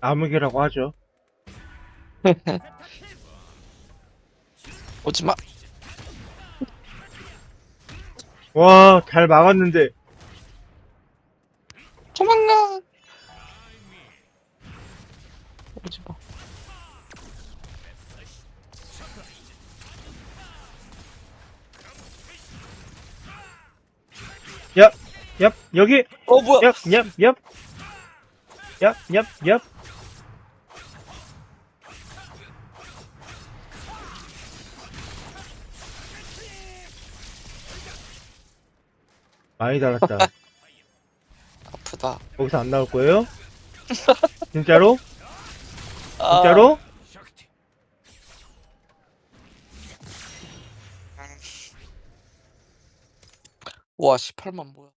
암흑이라고 하죠. 오지마 와, 잘 막았는데. 도망가 오지마 얍, 얍, 여기. 어 뭐야 얍, 얍, 얍. 얍, 얍, 얍. 많이 달았다. 아프다 거기서 안 나올 거예요? 진짜로? 아, 진짜로? 와 18만 뭐야